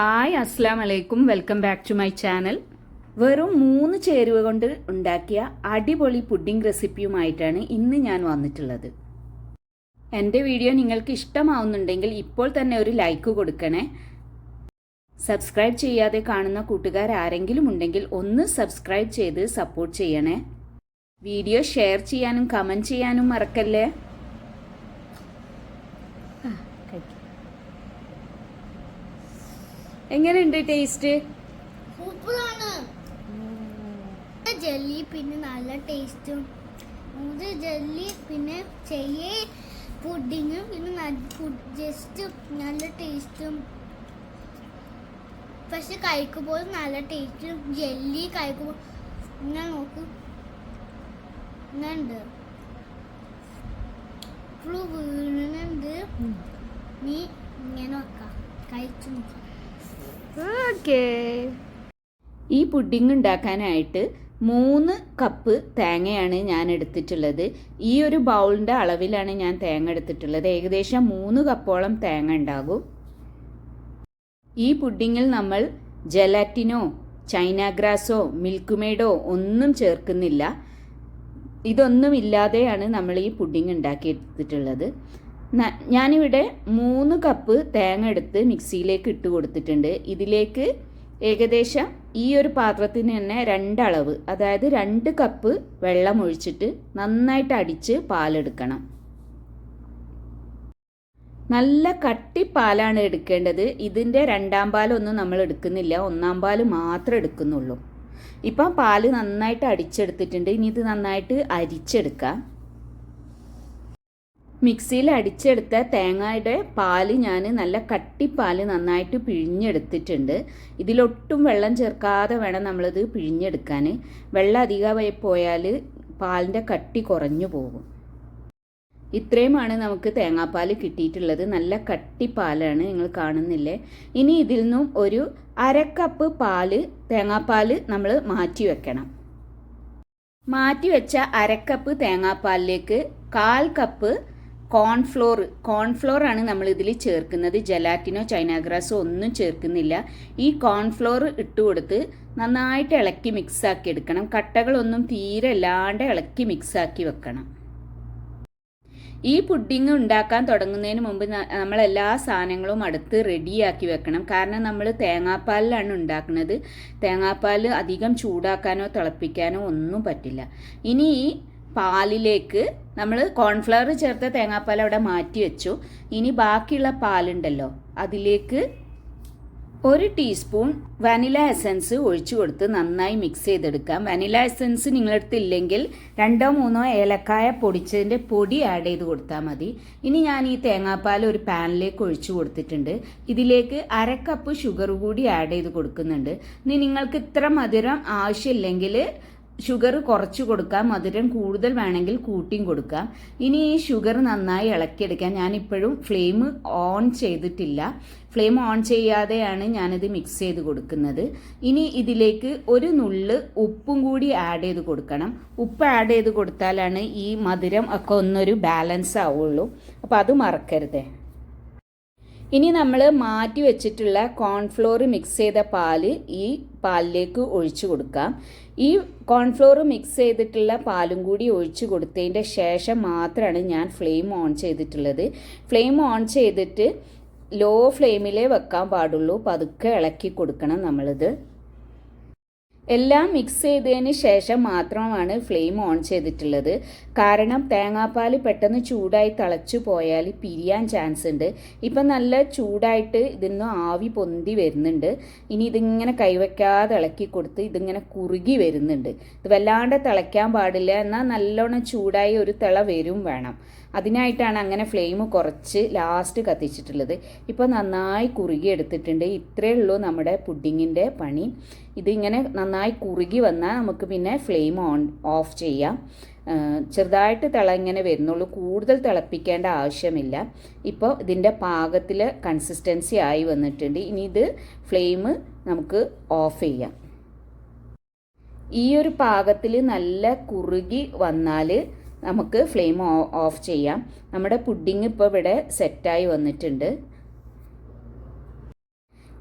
Hi അസ്സാം വലൈക്കും welcome back to my channel. വെറും മൂന്ന് ചേരുവ കൊണ്ട് ഉണ്ടാക്കിയ അടിപൊളി പുഡിംഗ് റെസിപ്പിയുമായിട്ടാണ് ഇന്ന് ഞാൻ വന്നിട്ടുള്ളത്. എന്റെ വീഡിയോ നിങ്ങൾക്ക് ഇഷ്ടമാവുന്നുണ്ടെങ്കിൽ ഇപ്പോൾ തന്നെ ഒരു ലൈക്ക് കൊടുക്കണേ. സബ്സ്ക്രൈബ് ചെയ്യാതെ കാണുന്ന കൂട്ടുകാർ ആരെങ്കിലും ഉണ്ടെങ്കിൽ ഒന്ന് സബ്സ്ക്രൈബ് ചെയ്ത് സപ്പോർട്ട് ചെയ്യണേ. വീഡിയോ ഷെയർ ചെയ്യാനും കമന്റ് ചെയ്യാനും മറക്കല്ലേ ആ, കഴിക്ക്. എങ്ങനെയുണ്ട് ടേസ്റ്റ് സൂപ്പറാണ്. ജെല്ലി പിന്നെ നല്ല ടേസ്റ്റും ഇത് ജെല്ലി പിന്നെ ചെയ്യ പുഡിങ്ങും പിന്നെ ജസ്റ്റ് നല്ല ടേസ്റ്റും പക്ഷെ കഴിക്കുമ്പോൾ നല്ല ടേസ്റ്റും ജെല്ലി കഴിക്കുമ്പോൾ ഞാൻ നോക്കും. ഇങ്ങനുണ്ട് ഇപ്പോഴും വീണുണ്ട് നീ ഇങ്ങനെ വെക്കാം. കഴിച്ചു നോക്കാം. ഓക്കേ. ഈ പുഡിംഗ് ഉണ്ടാക്കാനായിട്ട് മൂന്ന് കപ്പ് തേങ്ങയാണ് ഞാൻ എടുത്തിട്ടുള്ളത്. ഈ ഒരു ബൗളിന്റെ അളവിലാണ് ഞാൻ തേങ്ങ എടുത്തിട്ടുള്ളത്. ഏകദേശം മൂന്ന് കപ്പോളം തേങ്ങ ഉണ്ടാകും. ഈ പുഡിങ്ങിൽ നമ്മൾ ജലാറ്റിനോ ചൈന ഗ്രാസോ മിൽക്ക് മെയ്ഡോ ഒന്നും ചേർക്കുന്നില്ല. ഇതൊന്നും ഇല്ലാതെയാണ് നമ്മൾ ഈ പുഡിംഗ് ഉണ്ടാക്കിയെടുത്തിട്ടുള്ളത്. ഞാനിവിടെ മൂന്ന് കപ്പ് തേങ്ങ എടുത്ത് മിക്സിയിലേക്ക് ഇട്ട് കൊടുത്തിട്ടുണ്ട്. ഇതിലേക്ക് ഏകദേശം ഈ ഒരു പാത്രത്തിന് തന്നെ രണ്ടളവ് അതായത് രണ്ട് കപ്പ് വെള്ളം ഒഴിച്ചിട്ട് നന്നായിട്ട് അടിച്ച് പാലെടുക്കണം. നല്ല കട്ടി പാലാണ് എടുക്കേണ്ടത്. ഇതിന്റെ രണ്ടാം പാലൊന്നും നമ്മൾ എടുക്കുന്നില്ല. ഒന്നാം പാൽ മാത്രം എടുക്കുന്നുള്ളൂ. ഇപ്പം പാൽ നന്നായിട്ട് അടിച്ചെടുത്തിട്ടുണ്ട്. ഇനി ഇത് നന്നായിട്ട് അരിച്ചെടുക്കാം. മിക്സിയിൽ അടിച്ചെടുത്ത തേങ്ങയുടെ പാൽ ഞാൻ നല്ല കട്ടിപ്പാൽ നന്നായിട്ട് പിഴിഞ്ഞെടുത്തിട്ടുണ്ട്. ഇതിലൊട്ടും വെള്ളം ചേർക്കാതെ വേണം നമ്മളിത് പിഴിഞ്ഞെടുക്കാൻ. വെള്ളം അധികമായി പോയാൽ പാലിന്റെ കട്ടി കുറഞ്ഞു പോകും. ഇത്രയുമാണ് നമുക്ക് തേങ്ങാപ്പാൽ കിട്ടിയിട്ടുള്ളത്. നല്ല കട്ടിപ്പാലാണ് നിങ്ങൾ കാണുന്നില്ലേ? ഇനി ഇതിൽ നിന്നും ഒരു അരക്കപ്പ് കപ്പ് പാൽ തേങ്ങാപ്പാൽ നമ്മൾ മാറ്റി വെക്കണം. മാറ്റി വെച്ച അരക്കപ്പ് തേങ്ങാപ്പാലിലേക്ക് കാൽ കപ്പ് കോൺഫ്ലോർ കോൺഫ്ലോർ ആണ് നമ്മൾ ഇതിൽ ചേർക്കുന്നത്. ജലാറ്റിനോ ചൈനാഗ്രാസോ ഒന്നും ചേർക്കുന്നില്ല. ഈ കോൺഫ്ലോർ ഇട്ട് കൊടുത്ത് നന്നായിട്ട് ഇളക്കി മിക്സ് ആക്കി എടുക്കണം. കട്ടകളൊന്നും തീരെ ഇല്ലാണ്ട് ഇളക്കി മിക്സ് ആക്കി വെക്കണം. ഈ പുഡിങ് ഉണ്ടാക്കാൻ തുടങ്ങുന്നതിന് മുമ്പ് നമ്മൾ എല്ലാ സാധനങ്ങളും അടുത്ത് റെഡിയാക്കി വെക്കണം. കാരണം നമ്മൾ തേങ്ങാപ്പാലിലാണ് ഉണ്ടാക്കുന്നത്. തേങ്ങാപ്പാൽ അധികം ചൂടാക്കാനോ തിളപ്പിക്കാനോ ഒന്നും പറ്റില്ല. ഇനി പാലിലേക്ക് നമ്മൾ കോൺഫ്ലവർ ചേർത്ത തേങ്ങാപ്പാൽ അവിടെ മാറ്റി വെച്ചു. ഇനി ബാക്കിയുള്ള പാലുണ്ടല്ലോ അതിലേക്ക് ഒരു ടീസ്പൂൺ വനില എസൻസ് ഒഴിച്ചു കൊടുത്ത് നന്നായി മിക്സ് ചെയ്തെടുക്കാം. വനില എസൻസ് നിങ്ങളടുത്ത് ഇല്ലെങ്കിൽ രണ്ടോ മൂന്നോ ഏലക്കായ പൊടിച്ചതിന്റെ പൊടി ആഡ് ചെയ്ത് കൊടുത്താൽ മതി. ഇനി ഞാൻ ഈ തേങ്ങാപ്പാൽ ഒരു പാനിലേക്ക് ഒഴിച്ചു കൊടുത്തിട്ടുണ്ട്. ഇതിലേക്ക് അര കപ്പ് ഷുഗർ കൂടി ആഡ് ചെയ്ത് കൊടുക്കുന്നുണ്ട്. ഇനി നിങ്ങൾക്ക് ഇത്ര മധുരം ആവശ്യമില്ലെങ്കിൽ ഷുഗർ കുറച്ച് കൊടുക്കാം മധുരം കൂടുതൽ വേണമെങ്കിൽ കൂട്ടിയും കൊടുക്കാം. ഇനി ഈ ഷുഗർ നന്നായി ഇളക്കിയെടുക്കാം. ഞാനിപ്പോഴും ഫ്ലെയിം ഓൺ ചെയ്തിട്ടില്ല. ഫ്ലെയിം ഓൺ ചെയ്യാതെയാണ് ഞാനിത് മിക്സ് ചെയ്ത് കൊടുക്കുന്നത്. ഇനി ഇതിലേക്ക് ഒരു നുള്ള് ഉപ്പും കൂടി ആഡ് ചെയ്ത് കൊടുക്കണം. ഉപ്പ് ആഡ് ചെയ്ത് കൊടുത്താലാണ് ഈ മധുരം ഒക്കെ ഒന്നൊരു ബാലൻസ് ആവുള്ളൂ. അപ്പോൾ അത് മറക്കരുതേ. ഇനി നമ്മൾ മാറ്റി വെച്ചിട്ടുള്ള കോൺഫ്ലോർ മിക്സ് ചെയ്ത പാൽ ഈ പാലിലേക്ക് ഒഴിച്ചു കൊടുക്കാം. ഈ കോൺഫ്ലോർ മിക്സ് ചെയ്തിട്ടുള്ള പാലും കൂടി ഒഴിച്ചു കൊടുത്തതിന്റെ ശേഷം മാത്രമാണ് ഞാൻ ഫ്ലെയിം ഓൺ ചെയ്തിട്ടുള്ളത്. ഫ്ലെയിം ഓൺ ചെയ്തിട്ട് ലോ ഫ്ലെയിമിലേ വെക്കാൻ പാടുള്ളൂ. പതുക്കെ ഇളക്കി കൊടുക്കണം നമ്മളിത്. എല്ലാം മിക്സ് ചെയ്തതിന് ശേഷം മാത്രമാണ് ഫ്ലെയിം ഓൺ ചെയ്തിട്ടുള്ളത്. കാരണം തേങ്ങാപ്പാൽ പെട്ടെന്ന് ചൂടായി തിളച്ചു പോയാൽ പിരിയാൻ ചാൻസ് ഉണ്ട്. ഇപ്പം നല്ല ചൂടായിട്ട് ഇതിന്ന് ആവി പൊന്തി വരുന്നുണ്ട്. ഇനി ഇതിങ്ങനെ കൈവയ്ക്കാതെ ഇളക്കി കൊടുത്ത് ഇതിങ്ങനെ കുറുകി വരുന്നുണ്ട്. ഇത് വല്ലാണ്ട് തിളയ്ക്കാൻ പാടില്ല. എന്നാൽ നല്ലോണം ചൂടായി ഒരു തിള വരും വേണം. അതിനായിട്ടാണ് അങ്ങനെ ഫ്ലെയിം കുറച്ച് ലാസ്റ്റ് കത്തിച്ചിട്ടുള്ളത്. ഇപ്പോൾ നന്നായി കുറുകി എടുത്തിട്ടുണ്ട്. ഇത്രയേ ഉള്ളൂ നമ്മുടെ പുഡിങ്ങിന്റെ പണി. ഇതിങ്ങനെ നന്നായി കുറുകി വന്നാൽ നമുക്ക് പിന്നെ ഫ്ലെയിം ഓൺ ഓഫ് ചെയ്യാം. ചെറുതായിട്ട് തിള ഇങ്ങനെ വരുന്നുള്ളൂ. കൂടുതൽ തിളപ്പിക്കേണ്ട ആവശ്യമില്ല. ഇപ്പോൾ ഇതിന്റെ പാകത്തിൽ കൺസിസ്റ്റൻസി ആയി വന്നിട്ടുണ്ട്. ഇനി ഇത് ഫ്ലെയിം നമുക്ക് ഓഫ് ചെയ്യാം. ഈ ഒരു പാകത്തിൽ നല്ല കുറുകി വന്നാൽ നമുക്ക് ഫ്ലെയിം ഓഫ് ചെയ്യാം. നമ്മുടെ പുഡിങ് ഇപ്പോൾ ഇവിടെ സെറ്റായി വന്നിട്ടുണ്ട്.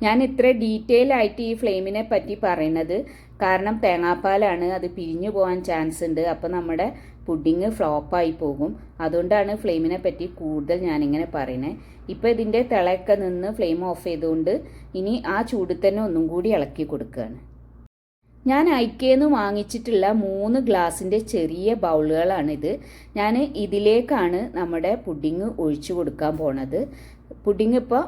ഞാൻ ഇത്ര ഡീറ്റെയിൽ ആയിട്ട് ഈ ഫ്ലെയിമിനെ പറ്റി പറയുന്നത് കാരണം തേങ്ങാപ്പാലാണ്. അത് പിരിഞ്ഞു പോകാൻ ചാൻസ് ഉണ്ട്. അപ്പോൾ നമ്മുടെ പുഡിങ് ഫ്ലോപ്പായി പോകും. അതുകൊണ്ടാണ് ഫ്ലെയിമിനെ പറ്റി കൂടുതൽ ഞാനിങ്ങനെ പറയുന്നത് ഇപ്പോൾ ഇതിന്റെ തിളയൊക്കെ നിന്ന് ഫ്ലെയിം ഓഫ് ചെയ്തുകൊണ്ട് ഇനി ആ ചൂട് തന്നെ ഒന്നും കൂടി ഇളക്കി കൊടുക്കുകയാണ്. ഞാൻ ഐക്കേന്ന് വാങ്ങിച്ചിട്ടുള്ള മൂന്ന് ഗ്ലാസിന്റെ ചെറിയ ബൗളുകളാണിത്. ഞാൻ ഇതിലേക്കാണ് നമ്മുടെ പുഡിങ് ഒഴിച്ചു കൊടുക്കാൻ പോണത്. പുഡിങ് ഇപ്പോൾ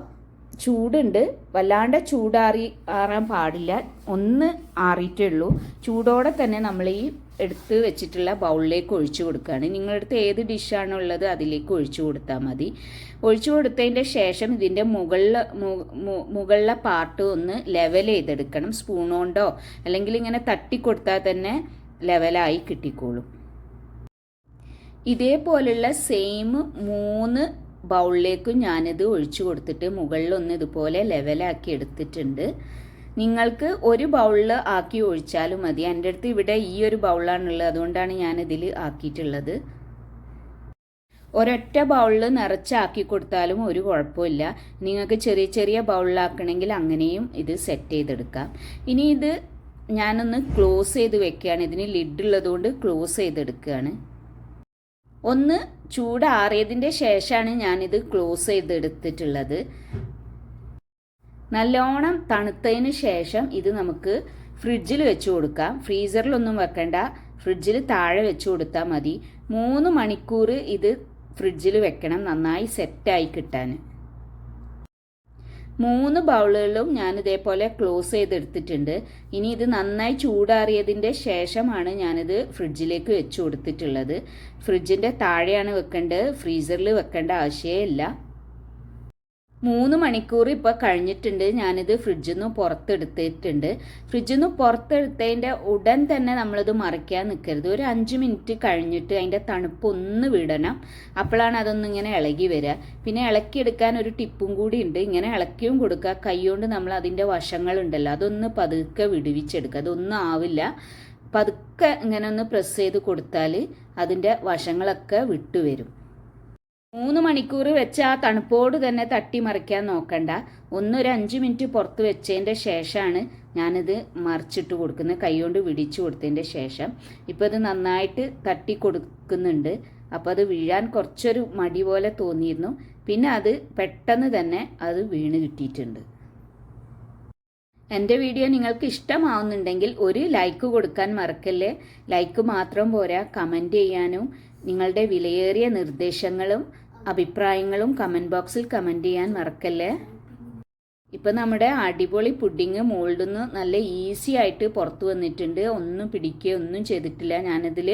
ചൂടുണ്ട്. വല്ലാണ്ട് ചൂടാറി ആറാൻ പാടില്ല. ഒന്ന് ആറിയിട്ടേ ഉള്ളൂ. ചൂടോടെ തന്നെ നമ്മൾ ഈ എടുത്ത് വെച്ചിട്ടുള്ള ബൗളിലേക്ക് ഒഴിച്ചു കൊടുക്കുകയാണ്. നിങ്ങളുടെ അടുത്ത് ഏത് ഡിഷാണോ ഉള്ളത് അതിലേക്ക് ഒഴിച്ചു കൊടുത്താൽ മതി. ഒഴിച്ചു കൊടുത്തതിന്റെ ശേഷം ഇതിന്റെ മുകളിൽ മുകളിലെ പാർട്ട് ഒന്ന് ലെവൽ ചെയ്തെടുക്കണം. സ്പൂൺ കൊണ്ടോ അല്ലെങ്കിൽ ഇങ്ങനെ തട്ടി കൊടുത്താൽ തന്നെ ലെവലായി കിട്ടിക്കോളും. ഇതേപോലുള്ള സെയിം മൂന്ന് ബൗളിലേക്കും ഞാനിത് ഒഴിച്ചു കൊടുത്തിട്ട് മുകളിലൊന്ന് ഇതുപോലെ ലെവലാക്കി എടുത്തിട്ടുണ്ട്. നിങ്ങൾക്ക് ഒരു ബൗളിൽ ആക്കി ഒഴിച്ചാലും മതി. എന്റെ അടുത്ത് ഇവിടെ ഈ ഒരു ബൗളാണുള്ളത്. അതുകൊണ്ടാണ് ഞാനിതിൽ ആക്കിയിട്ടുള്ളത്. ഒരൊറ്റ ബൗളിൽ നിറച്ചാക്കി കൊടുത്താലും ഒരു കുഴപ്പമില്ല. നിങ്ങൾക്ക് ചെറിയ ചെറിയ ബൗളിലാക്കണമെങ്കിൽ അങ്ങനെയും ഇത് സെറ്റ് ചെയ്തെടുക്കാം. ഇനി ഇത് ഞാനൊന്ന് ക്ലോസ് ചെയ്ത് വെക്കുകയാണ്. ഇതിന് ലിഡ് ഉള്ളതുകൊണ്ട് ക്ലോസ് ചെയ്തെടുക്കുകയാണ്. ഒന്ന് ചൂടാറിയതിന്റെ ശേഷമാണ് ഞാനിത് ക്ലോസ് ചെയ്തെടുത്തിട്ടുള്ളത്. നല്ലോണം തണുത്തതിന് ശേഷം ഇത് നമുക്ക് ഫ്രിഡ്ജിൽ വെച്ച് കൊടുക്കാം. ഫ്രീസറിലൊന്നും വെക്കണ്ട. ഫ്രിഡ്ജിൽ താഴെ വെച്ച് കൊടുത്താൽ മതി. മൂന്ന് മണിക്കൂർ ഇത് ഫ്രിഡ്ജിൽ വെക്കണം നന്നായി സെറ്റായി കിട്ടാൻ മൂന്ന് ബൗളുകളിലും ഞാൻ ഇതേപോലെ ക്ലോസ് ചെയ്തെടുത്തിട്ടുണ്ട്. ഇനി ഇത് നന്നായി ചൂടാറിയതിന്റെ ശേഷമാണ് ഞാനിത് ഫ്രിഡ്ജിലേക്ക് വെച്ച് കൊടുത്തിട്ടുള്ളത്. ഫ്രിഡ്ജിന്റെ താഴെയാണ് വെക്കേണ്ടത്. ഫ്രീസറിൽ വെക്കേണ്ട ആവശ്യമില്ല മൂന്ന് മണിക്കൂർ ഇപ്പോൾ കഴിഞ്ഞിട്ടുണ്ട്. ഞാനിത് ഫ്രിഡ്ജിൽ നിന്ന് പുറത്തെടുത്തിട്ടുണ്ട്. ഫ്രിഡ്ജിൽ നിന്ന് പുറത്തെടുത്തതിന്റെ ഉടൻ തന്നെ നമ്മളിത് മറിക്കാൻ നിൽക്കരുത് ഒരു അഞ്ച് മിനിറ്റ് കഴിഞ്ഞിട്ട് അതിന്റെ തണുപ്പ് ഒന്ന് വിടണം. അപ്പോഴാണ് അതൊന്നും ഇങ്ങനെ ഇളകി വരിക. പിന്നെ ഇളക്കിയെടുക്കാൻ ഒരു ടിപ്പും കൂടി ഉണ്ട്. ഇങ്ങനെ ഇളക്കിയും കൊടുക്കുക. കൈകൊണ്ട് നമ്മൾ അതിന്റെ വശങ്ങളുണ്ടല്ലോ അതൊന്ന് പതുക്കെ വിടുവിച്ചെടുക്കുക. അതൊന്നും ആവില്ല. പതുക്കെ ഇങ്ങനെ ഒന്ന് പ്രസ് ചെയ്ത് കൊടുത്താൽ അതിന്റെ വശങ്ങളൊക്കെ വിട്ടുവരും. മൂന്ന് മണിക്കൂർ വെച്ച് ആ തണുപ്പോട് തന്നെ തട്ടിമറിക്കാൻ നോക്കണ്ട. ഒന്നൊരു അഞ്ച് മിനിറ്റ് പുറത്ത് വെച്ചതിന്റെ ശേഷമാണ് ഞാനിത് മറിച്ചിട്ട് കൊടുക്കുന്നത്. കൈകൊണ്ട് വിടിച്ചു കൊടുത്തതിന്റെ ശേഷം. ഇപ്പോൾ ഇത് നന്നായിട്ട് തട്ടി കൊടുക്കുന്നുണ്ട്. അപ്പോൾ അത് വീഴാൻ കുറച്ചൊരു മടി പോലെ തോന്നിയിരുന്നു. പിന്നെ അത് പെട്ടെന്ന് തന്നെ അത് വീണ് കിട്ടിയിട്ടുണ്ട്. എന്റെ വീഡിയോ നിങ്ങൾക്ക് ഇഷ്ടമാവുന്നുണ്ടെങ്കിൽ ഒരു ലൈക്ക് കൊടുക്കാൻ മറക്കല്ലേ? ലൈക്ക് മാത്രം പോരാ. കമന്റ് ചെയ്യാനും നിങ്ങളുടെ വിലയേറിയ നിർദ്ദേശങ്ങളും അഭിപ്രായങ്ങളും കമന്റ് ബോക്സിൽ കമന്റ് ചെയ്യാൻ മറക്കല്ലേ? ഇപ്പം നമ്മുടെ അടിപൊളി പുഡിങ് മോൾഡിൽ നിന്ന് നല്ല ഈസി ആയിട്ട് പുറത്ത് വന്നിട്ടുണ്ട്. ഒന്നും പിടിക്കുകയോ ഒന്നും ചെയ്തിട്ടില്ല. ഞാനതിൽ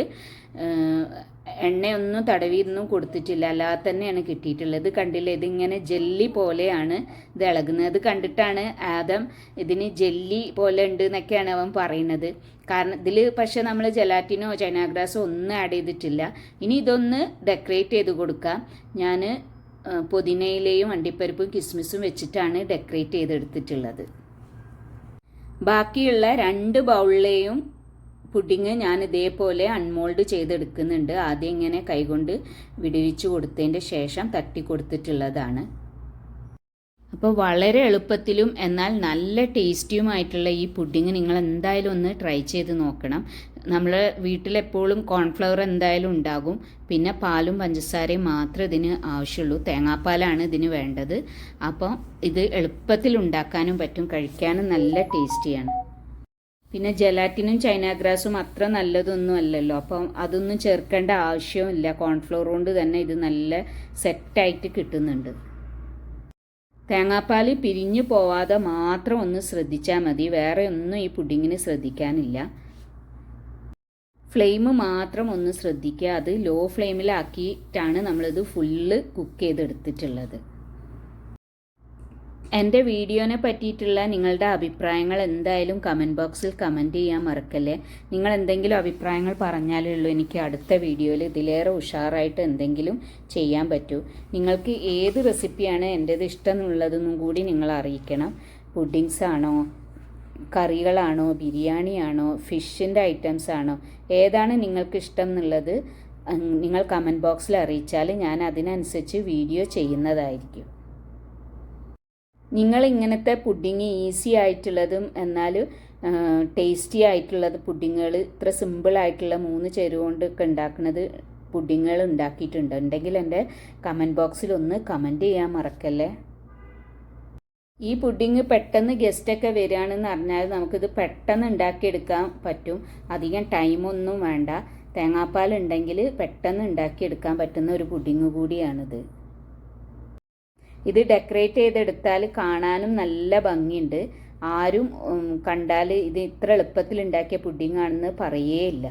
എണ്ണയൊന്നും തടവിയൊന്നും കൊടുത്തിട്ടില്ല. അല്ലാതെ തന്നെയാണ് കിട്ടിയിട്ടുള്ളത്. കണ്ടില്ല? ഇതിങ്ങനെ ജെല്ലി പോലെയാണ് ഇത് ഇളകുന്നത്. അത് കണ്ടിട്ടാണ് ആദം ഇതിന് ജെല്ലി പോലെ ഉണ്ട് എന്നൊക്കെയാണ് അവൻ പറയുന്നത്. കാരണം ഇതിൽ പക്ഷേ നമ്മൾ ജലാറ്റിനോ ചൈനാഗ്രാസോ ഒന്നും ആഡ് ചെയ്തിട്ടില്ല. ഇനി ഇതൊന്ന് ഡെക്കറേറ്റ് ചെയ്ത് കൊടുക്കാം. ഞാൻ പുതിനയിലെയും അണ്ടിപ്പരിപ്പും കിസ്മിസും വെച്ചിട്ടാണ് ഡെക്കറേറ്റ് ചെയ്തെടുത്തിട്ടുള്ളത്. ബാക്കിയുള്ള രണ്ട് ബൗളിലെയും പുഡിങ് ഞാൻ ഇതേപോലെ അൺമോൾഡ് ചെയ്തെടുക്കുന്നുണ്ട്. ആദ്യം ഇങ്ങനെ കൈകൊണ്ട് വിടുവിച്ച് കൊടുത്തതിന്റെ ശേഷം തട്ടി കൊടുത്തിട്ടുള്ളതാണ്. അപ്പോൾ വളരെ എളുപ്പത്തിലും എന്നാൽ നല്ല ടേസ്റ്റിയുമായിട്ടുള്ള ഈ പുഡിങ് നിങ്ങൾ എന്തായാലും ഒന്ന് ട്രൈ ചെയ്ത് നോക്കണം. നമ്മൾ വീട്ടിലെപ്പോഴും കോൺഫ്ലവർ എന്തായാലും ഉണ്ടാകും. പിന്നെ പാലും പഞ്ചസാരയും മാത്രമേ ഇതിന് ആവശ്യമുള്ളൂ. തേങ്ങാപ്പാലാണ് ഇതിന് വേണ്ടത്. അപ്പോൾ ഇത് എളുപ്പത്തിൽ ഉണ്ടാക്കാനും പറ്റും കഴിക്കാനും നല്ല ടേസ്റ്റിയാണ്. പിന്നെ ജലാറ്റിനും ചൈനാഗ്രാസും അത്ര നല്ലതൊന്നും അല്ലല്ലോ. അപ്പം അതൊന്നും ചേർക്കേണ്ട ആവശ്യമില്ല കോൺഫ്ലോർ കൊണ്ട് തന്നെ ഇത് നല്ല സെറ്റായിട്ട് കിട്ടുന്നുണ്ട്. തേങ്ങാപ്പാൽ പിരിഞ്ഞു പോവാതെ മാത്രം ഒന്ന് ശ്രദ്ധിച്ചാൽ മതി. വേറെ ഒന്നും ഈ പുഡിങ്ങിന് ശ്രദ്ധിക്കാനില്ല. ഫ്ലെയിം മാത്രം ഒന്ന് ശ്രദ്ധിക്കുക. അത് ലോ ഫ്ലെയിമിലാക്കിയിട്ടാണ് നമ്മളിത് ഫുള്ള് കുക്ക് ചെയ്തെടുത്തിട്ടുള്ളത്. എന്റെ വീഡിയോനെ പറ്റിയിട്ടുള്ള നിങ്ങളുടെ അഭിപ്രായങ്ങൾ എന്തായാലും കമന്റ് ബോക്സിൽ കമന്റ് ചെയ്യാൻ മറക്കല്ലേ? നിങ്ങൾ എന്തെങ്കിലും അഭിപ്രായങ്ങൾ പറഞ്ഞാലേ ഉള്ളൂ. എനിക്ക് അടുത്ത വീഡിയോയിൽ ഇതിലേറെ ഉഷാറായിട്ട് എന്തെങ്കിലും ചെയ്യാൻ പറ്റൂ. നിങ്ങൾക്ക് ഏത് റെസിപ്പിയാണ് എന്റേത് ഇഷ്ടം എന്നുള്ളതെന്നും കൂടി നിങ്ങൾ അറിയിക്കണം. പുഡിങ്സ് ആണോ? കറികളാണോ? ബിരിയാണിയാണോ ഫിഷിന്റെ ഐറ്റംസ് ആണോ? ഏതാണ് നിങ്ങൾക്ക് ഇഷ്ടം എന്നുള്ളത് നിങ്ങൾ കമന്റ് ബോക്സിൽ അറിയിച്ചാൽ ഞാൻ അതിനനുസരിച്ച് വീഡിയോ ചെയ്യുന്നതായിരിക്കും. നിങ്ങൾ ഇങ്ങനത്തെ പുഡിങ് ഈസി ആയിട്ടുള്ളതും എന്നാൽ ടേസ്റ്റി ആയിട്ടുള്ളത് പുഡിങ്ങുകൾ ഇത്ര സിമ്പിൾ ആയിട്ടുള്ള മൂന്ന് ചേരുവ കൊണ്ടൊക്കെ ഉണ്ടാക്കുന്നത് പുഡിങ്ങുകൾ ഉണ്ടാക്കിയിട്ടുണ്ട്. ഉണ്ടെങ്കിൽ എന്റെ കമന്റ് ബോക്സിൽ ഒന്ന് കമന്റ് ചെയ്യാൻ മറക്കല്ലേ? ഈ പുഡിങ് പെട്ടെന്ന് ഗസ്റ്റൊക്കെ വരികയാണെന്ന് അറിഞ്ഞാൽ നമുക്കിത് പെട്ടെന്ന് ഉണ്ടാക്കിയെടുക്കാൻ പറ്റും. അധികം ടൈമൊന്നും വേണ്ട. തേങ്ങാപ്പാൽ ഉണ്ടെങ്കിൽ പെട്ടെന്ന് ഉണ്ടാക്കിയെടുക്കാൻ പറ്റുന്ന ഒരു പുഡിങ് കൂടിയാണിത്. ഇത് ഡെക്കറേറ്റ് ചെയ്തെടുത്താൽ കാണാനും നല്ല ഭംഗിയുണ്ട്. ആരും കണ്ടാൽ ഇത് ഇത്ര എളുപ്പത്തിൽ ഉണ്ടാക്കിയ പുഡിംഗ് ആണെന്ന് പറയേയില്ല.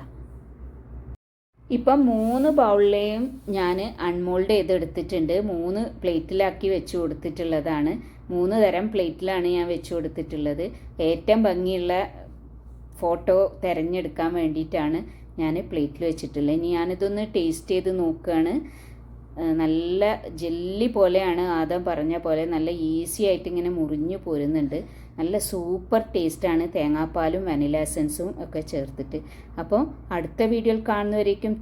ഇപ്പം മൂന്ന് ബൗളിലെയും ഞാൻ അൺമോൾഡ് ചെയ്തെടുത്തിട്ടുണ്ട്. മൂന്ന് പ്ലേറ്റിലാക്കി വെച്ച് കൊടുത്തിട്ടുള്ളതാണ്. മൂന്ന് തരം പ്ലേറ്റിലാണ് ഞാൻ വെച്ച് കൊടുത്തിട്ടുള്ളത്. ഏറ്റവും ഭംഗിയുള്ള ഫോട്ടോ തിരഞ്ഞെടുക്കാൻ വേണ്ടിയിട്ടാണ് ഞാൻ പ്ലേറ്റിൽ വെച്ചിട്ടുള്ളത്. ഇനി ഞാനിതൊന്ന് ടേസ്റ്റ് ചെയ്ത് നോക്കുകയാണ്. നല്ല ജെല്ലി പോലെയാണ് ആദം പറഞ്ഞ പോലെ നല്ല ഈസി ആയിട്ട് ഇങ്ങനെ മുറിഞ്ഞു പോരുന്നുണ്ട്. നല്ല സൂപ്പർ ടേസ്റ്റാണ് തേങ്ങാപ്പാലും വനില എസൻസും ഒക്കെ ചേർത്തിട്ട്. അപ്പോൾ അടുത്ത വീഡിയോയിൽ കാണുന്നവരേക്കും